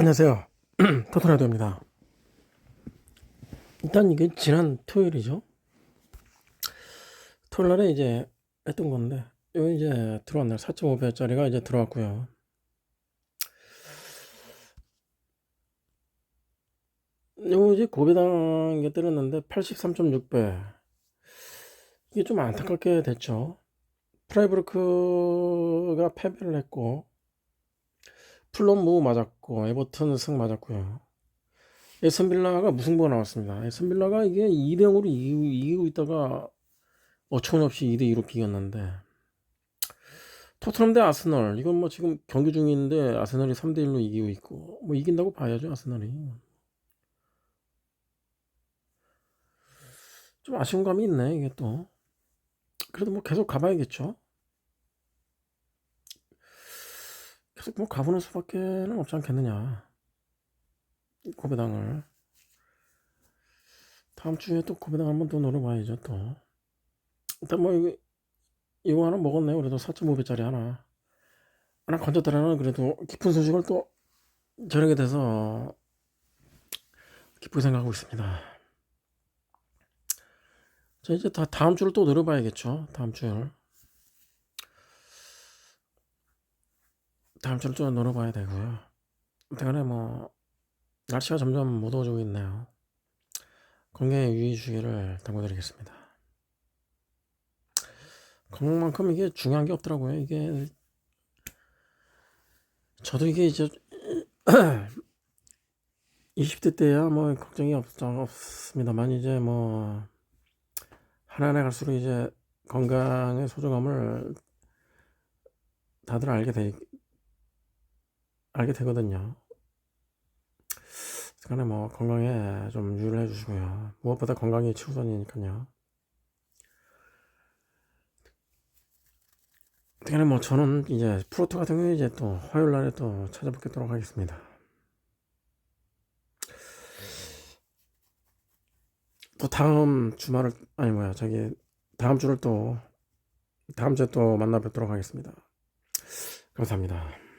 안녕하세요. 토토라디오입니다. 일단 이게 지난 토요일이죠. 토요일 날에 이제 했던 건데, 요 이제 들어왔네요. 4.5배짜리가 이제 들어왔고요. 요 이제 고배당에 때렸는데 83.6배. 이게 좀 안타깝게 됐죠. 프라이브르크가 패배를 했고, 풀론 무 맞았고 에버튼 승 맞았고요. 에스턴 빌라가 무승부가 나왔습니다. 에스턴 빌라가 이게 2대 0으로 이기고, 이기고 있다가 어처구니없이 2대 2로 비겼는데 토트넘 대 아스널 이건 뭐 지금 경기 중인데 아스널이 3대 1로 이기고 있고 뭐 이긴다고 봐야죠 아스널이 좀 아쉬운 감이 있네 이게 또 그래도 뭐 계속 가봐야겠죠 계속 뭐 가보는 수밖에는 없지 않겠느냐. 고배당을. 다음 주에 또 고배당 한번 더 노려봐야죠, 또. 일단 뭐, 이거, 이거 하나 먹었네요. 그래도 4.5배짜리 하나. 하나 건졌더라는 그래도 깊은 소식을 또 저녁에 돼서 기쁘게 생각하고 있습니다. 자, 이제 다 다음 주를 또 노려봐야겠죠. 다음 주를. 다음 주를 좀 노려봐야 되고요. 때문에 뭐 날씨가 점점 못 어지고 있네요. 건강에 유의 주기를 당부드리겠습니다. 건강만큼 이게 중요한 게 없더라고요. 이게 저도 이게 이제 20대 때야 뭐 걱정이 없, 없습니다만 이제 뭐 하나하나 갈수록 이제 건강의 소중함을 다들 알게 되, 알게 되거든요. 간에 뭐 건강에 좀 유의를 해주시고요. 무엇보다 건강이 최우선이니까요. 간에 뭐 저는 이제 프로토 같은 경우에 이제 또 화요일 날에 또 찾아뵙도록 하겠습니다. 또 다음 주말을 아니 뭐야 저기 다음 주를 또 다음 주에 또 만나 뵙도록 하겠습니다. 감사합니다.